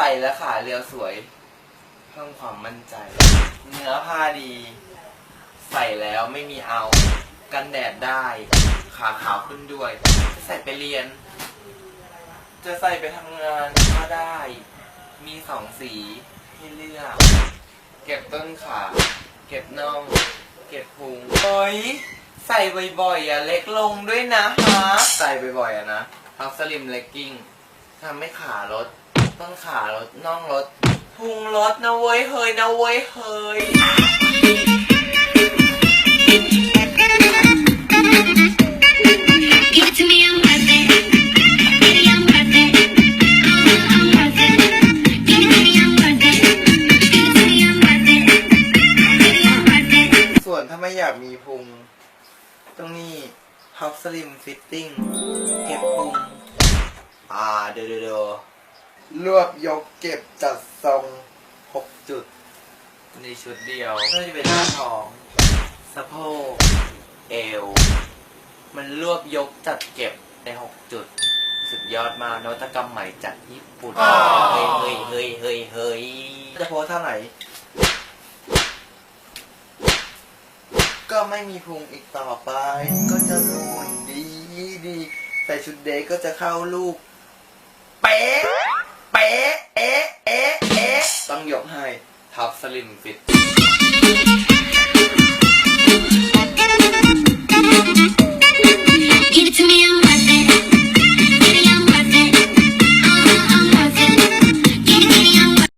ส่แล้วขาเรียวสวย เพิ่มความมั่นใจ เนื้อผ้าดี ใส่แล้วไม่มีเอา กันแดดได้ ขาขาวขึ้นด้วยใส่ไปเรียน จะใส่ไปทำงานก็ได้ มีสองสีให้เลือก เก็บต้นขา เก็บน่อง เก็บพุงเฮ้ยใส่บ่อยๆอะเล็กลงด้วยนะฮะ ใส่บ่อยๆอะนะทับสลิมเลกกิ้งทำให้ขาลด ต้นขาลดน่องรถพุงรถนะเว้ยเฮยนะเว้ยเฮยส่วนถ้าไม่อยากมีพุงตรงนี้พับสลิมฟิตติ้งเก็บพุงอ่าเดี๋ยวเดี๋ยว รวบยกเก็บจัดทรงหกจุด ในชุดเดียวก็จะเป็นหน้าท้องสะโพกเอว มันรวบยกจัดเก็บในหกจุด สุดยอดมากนวัตกรรมใหม่จากญี่ปุ่นเฮ้ยเฮ้ยเฮ้ยเฮ้ยเฮ้ยจะโพสท่าไหนก็ไม่มีพุงอีกต่อไป ก็จะหุ่นดีดี ใส่ชุดเดทก็จะเข้าลูกเป๊ะเป๊ะเอ๊ะเอ๊ะเอ๊ะต้องยกให้ท็อปสลิมฟิต